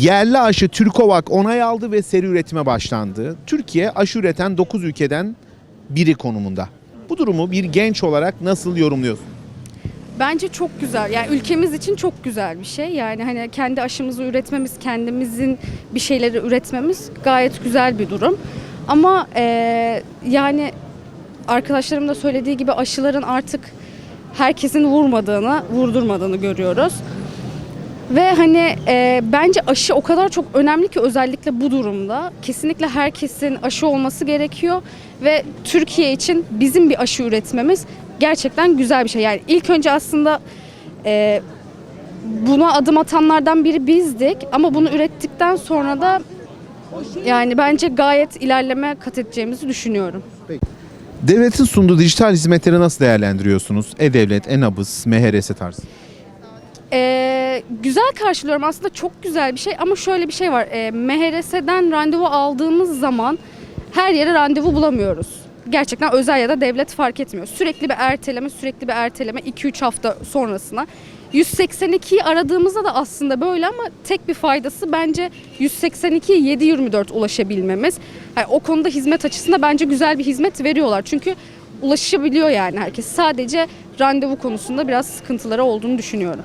Yerli aşı Türkovak onay aldı ve seri üretime başlandı. Türkiye aşı üreten 9 ülkeden biri konumunda. Bu durumu bir genç olarak nasıl yorumluyorsun? Bence çok güzel. Yani ülkemiz için çok güzel bir şey. Yani hani kendi aşımızı üretmemiz, kendimizin bir şeyleri üretmemiz gayet güzel bir durum. Ama eee, yani arkadaşlarım da söylediği gibi aşıların artık herkesin vurmadığını, vurdurmadığını görüyoruz. Ve hani e, bence aşı o kadar çok önemli ki özellikle bu durumda. Kesinlikle herkesin aşı olması gerekiyor ve Türkiye için bizim bir aşı üretmemiz gerçekten güzel bir şey. Yani ilk önce aslında e, buna adım atanlardan biri bizdik ama bunu ürettikten sonra da yani bence gayet ilerleme kat edeceğimizi düşünüyorum. Devletin sunduğu dijital hizmetleri nasıl değerlendiriyorsunuz? E-Devlet, E-Nabız, MHRS tarzı. Güzel karşılıyorum aslında çok güzel bir şey ama şöyle bir şey var. Ee, MHRS'den randevu aldığımız zaman her yere randevu bulamıyoruz. Gerçekten özel ya da devlet fark etmiyor. Sürekli bir erteleme, sürekli bir erteleme 2-3 hafta sonrasına. 182'yi aradığımızda da aslında böyle ama tek bir faydası bence 182'ye 7-24 ulaşabilmemiz. Yani o konuda hizmet açısından bence güzel bir hizmet veriyorlar. Çünkü ulaşabiliyor yani herkes. Sadece randevu konusunda biraz sıkıntıları olduğunu düşünüyorum.